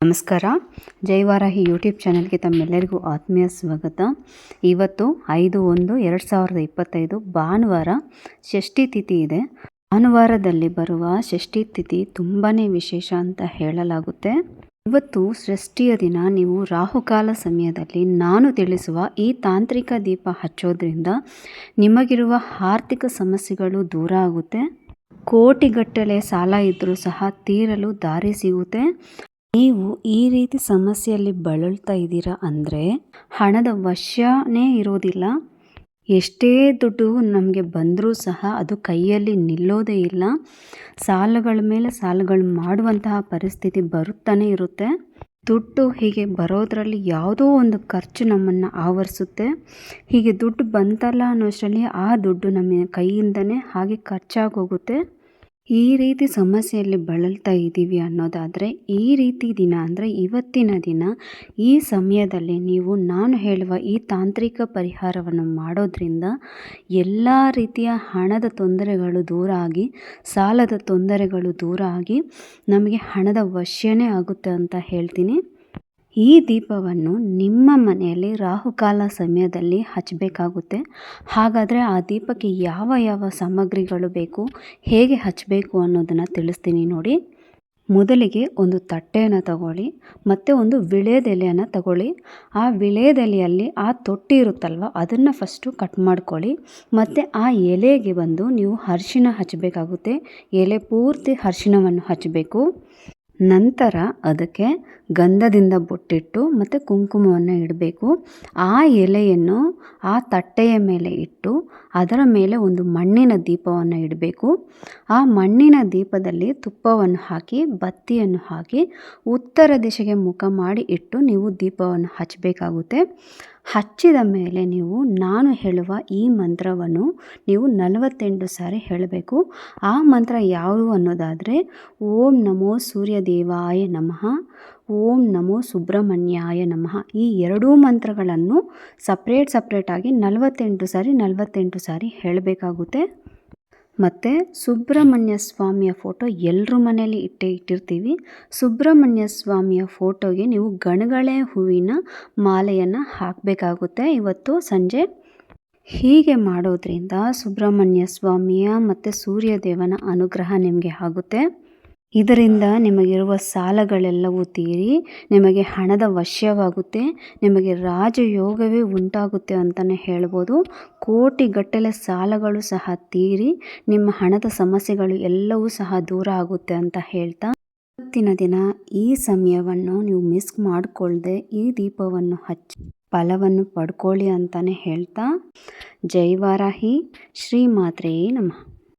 ನಮಸ್ಕಾರ. ಜೈವಾರಾಹಿ ಯೂಟ್ಯೂಬ್ ಚಾನಲ್ಗೆ ತಮ್ಮೆಲ್ಲರಿಗೂ ಆತ್ಮೀಯ ಸ್ವಾಗತ. ಇವತ್ತು ಐದು ಒಂದು ಎರಡು ಸಾವಿರದ ಇಪ್ಪತ್ತೈದು ಭಾನುವಾರ ಷಷ್ಠಿ ತಿಥಿ ಇದೆ. ಭಾನುವಾರದಲ್ಲಿ ಬರುವ ಷಷ್ಠಿ ತಿಥಿ ತುಂಬಾ ವಿಶೇಷ ಅಂತ ಹೇಳಲಾಗುತ್ತೆ. ಇವತ್ತು ಷಷ್ಠಿಯ ದಿನ, ನೀವು ರಾಹುಕಾಲ ಸಮಯದಲ್ಲಿ ನಾನು ತಿಳಿಸುವ ಈ ತಾಂತ್ರಿಕ ದೀಪ ಹಚ್ಚೋದ್ರಿಂದ ನಿಮಗಿರುವ ಆರ್ಥಿಕ ಸಮಸ್ಯೆಗಳು ದೂರ ಆಗುತ್ತೆ. ಕೋಟಿಗಟ್ಟಲೆ ಸಾಲ ಇದ್ದರೂ ಸಹ ತೀರಲು ದಾರಿ ಸಿಗುತ್ತೆ. ನೀವು ಈ ರೀತಿ ಸಮಸ್ಯೆಯಲ್ಲಿ ಬಳಲ್ತಾ ಇದ್ದೀರಾ ಅಂದರೆ ಹಣದ ವಶನೇ ಇರೋದಿಲ್ಲ. ಎಷ್ಟೇ ದುಡ್ಡು ನಮಗೆ ಬಂದರೂ ಸಹ ಅದು ಕೈಯಲ್ಲಿ ನಿಲ್ಲೋದೇ ಇಲ್ಲ. ಸಾಲಗಳ ಮೇಲೆ ಸಾಲಗಳು ಮಾಡುವಂತಹ ಪರಿಸ್ಥಿತಿ ಬರುತ್ತಾನೆ ಇರುತ್ತೆ. ದುಡ್ಡು ಹೀಗೆ ಬರೋದರಲ್ಲಿ ಯಾವುದೋ ಒಂದು ಖರ್ಚು ನಮ್ಮನ್ನು ಆವರಿಸುತ್ತೆ. ಹೀಗೆ ದುಡ್ಡು ಬಂತಲ್ಲ ಅನ್ನೋಷ್ಟರಲ್ಲಿ ಆ ದುಡ್ಡು ನಮ್ಮ ಕೈಯಿಂದನೇ ಹಾಗೆ ಖರ್ಚಾಗೋಗುತ್ತೆ. ಈ ರೀತಿ ಸಮಸ್ಯೆಯಲ್ಲಿ ಬಳಲ್ತಾ ಇದ್ದೀವಿ ಅನ್ನೋದಾದರೆ, ಈ ರೀತಿ ದಿನ ಅಂದರೆ ಇವತ್ತಿನ ದಿನ, ಈ ಸಮಯದಲ್ಲಿ ನೀವು ನಾನು ಹೇಳುವ ಈ ತಾಂತ್ರಿಕ ಪರಿಹಾರವನ್ನು ಮಾಡೋದ್ರಿಂದ ಎಲ್ಲ ರೀತಿಯ ಹಣದ ತೊಂದರೆಗಳು ದೂರ ಆಗಿ, ಸಾಲದ ತೊಂದರೆಗಳು ದೂರ ಆಗಿ ನಮಗೆ ಹಣದ ವಶ್ಯನೇ ಆಗುತ್ತೆ ಅಂತ ಹೇಳ್ತೀನಿ. ಈ ದೀಪವನ್ನು ನಿಮ್ಮ ಮನೆಯಲ್ಲಿ ರಾಹುಕಾಲ ಸಮಯದಲ್ಲಿ ಹಚ್ಚಬೇಕಾಗುತ್ತೆ. ಹಾಗಾದರೆ ಆ ದೀಪಕ್ಕೆ ಯಾವ ಯಾವ ಸಾಮಗ್ರಿಗಳು ಬೇಕು, ಹೇಗೆ ಹಚ್ಚಬೇಕು ಅನ್ನೋದನ್ನು ತಿಳಿಸ್ತೀನಿ ನೋಡಿ. ಮೊದಲಿಗೆ ಒಂದು ತಟ್ಟೆಯನ್ನು ತಗೊಳ್ಳಿ, ಮತ್ತು ಒಂದು ವಿಳೆದೆಲೆಯನ್ನು ತಗೊಳ್ಳಿ. ಆ ವಿಳೆದೆಲೆಯಲ್ಲಿ ಆ ತೊಟ್ಟಿ ಇರುತ್ತಲ್ವ, ಅದನ್ನು ಫಸ್ಟು ಕಟ್ ಮಾಡ್ಕೊಳ್ಳಿ. ಮತ್ತು ಆ ಎಲೆಗೆ ಬಂದು ನೀವು ಅರಿಶಿನ ಹಚ್ಚಬೇಕಾಗುತ್ತೆ. ಎಲೆ ಪೂರ್ತಿ ಅರಿಶಿನವನ್ನು ಹಚ್ಚಬೇಕು. ನಂತರ ಅದಕ್ಕೆ ಗಂಧದಿಂದ ಬೊಟ್ಟಿಟ್ಟು ಮತ್ತು ಕುಂಕುಮವನ್ನು ಇಡಬೇಕು. ಆ ಎಲೆಯನ್ನು ಆ ತಟ್ಟೆಯ ಮೇಲೆ ಇಟ್ಟು ಅದರ ಮೇಲೆ ಒಂದು ಮಣ್ಣಿನ ದೀಪವನ್ನು ಇಡಬೇಕು. ಆ ಮಣ್ಣಿನ ದೀಪದಲ್ಲಿ ತುಪ್ಪವನ್ನು ಹಾಕಿ, ಬತ್ತಿಯನ್ನು ಹಾಕಿ, ಉತ್ತರ ದಿಶೆಗೆ ಮುಖ ಮಾಡಿ ಇಟ್ಟು ನೀವು ದೀಪವನ್ನು ಹಚ್ಚಬೇಕಾಗುತ್ತೆ. ಹಚ್ಚಿದ ಮೇಲೆ ನೀವು, ನಾನು ಹೇಳುವ ಈ ಮಂತ್ರವನ್ನು ನೀವು ನಲವತ್ತೆಂಟು ಸಾರಿ ಹೇಳಬೇಕು. ಆ ಮಂತ್ರ ಯಾವುದು ಅನ್ನೋದಾದರೆ, ಓಂ ನಮೋ ಸೂರ್ಯದೇವಾಯ ನಮಃ, ಓಂ ನಮೋ ಸುಬ್ರಹ್ಮಣ್ಯಾಯ ನಮಃ. ಈ ಎರಡೂ ಮಂತ್ರಗಳನ್ನು ಸಪ್ರೇಟ್ ಸಪ್ರೇಟಾಗಿ ನಲವತ್ತೆಂಟು ಸಾರಿ ನಲವತ್ತೆಂಟು ಸಾರಿ ಹೇಳಬೇಕಾಗುತ್ತೆ. ಮತ್ತು ಸುಬ್ರಹ್ಮಣ್ಯ ಸ್ವಾಮಿಯ ಫೋಟೋ ಎಲ್ಲರ ಮನೆಯಲ್ಲಿ ಇಟ್ಟೇ ಇಟ್ಟಿರ್ತೀವಿ. ಸುಬ್ರಹ್ಮಣ್ಯ ಸ್ವಾಮಿಯ ಫೋಟೋಗೆ ನೀವು ಗಣಗಳೆ ಹೂವಿನ ಮಾಲೆಯನ್ನು ಹಾಕಬೇಕಾಗುತ್ತೆ. ಇವತ್ತು ಸಂಜೆ ಹೀಗೆ ಮಾಡೋದ್ರಿಂದ ಸುಬ್ರಹ್ಮಣ್ಯ ಸ್ವಾಮಿಯ ಮತ್ತು ಸೂರ್ಯದೇವನ ಅನುಗ್ರಹ ನಿಮಗೆ ಆಗುತ್ತೆ. ಇದರಿಂದ ನಿಮಗಿರುವ ಸಾಲಗಳೆಲ್ಲವೂ ತೀರಿ, ನಿಮಗೆ ಹಣದ ವಶ್ಯವಾಗುತ್ತೆ, ನಿಮಗೆ ರಾಜಯೋಗವೇ ಉಂಟಾಗುತ್ತೆ ಅಂತಲೇ ಹೇಳ್ಬೋದು. ಕೋಟಿಗಟ್ಟಲೆ ಸಾಲಗಳು ಸಹ ತೀರಿ, ನಿಮ್ಮ ಹಣದ ಸಮಸ್ಯೆಗಳು ಎಲ್ಲವೂ ಸಹ ದೂರ ಆಗುತ್ತೆ ಅಂತ ಹೇಳ್ತಾ. ಇವತ್ತಿನ ದಿನ ಈ ಸಮಯವನ್ನು ನೀವು ಮಿಸ್ ಮಾಡಿಕೊಳ್ಳದೆ ಈ ದೀಪವನ್ನು ಹಚ್ಚಿ, ಫಲವನ್ನು ಪಡ್ಕೊಳ್ಳಿ ಅಂತಲೇ ಹೇಳ್ತಾ. ಜೈ ವಾರಾಹಿ, ಶ್ರೀ ಮಾತ್ರೆಯೇ ನಮಃ.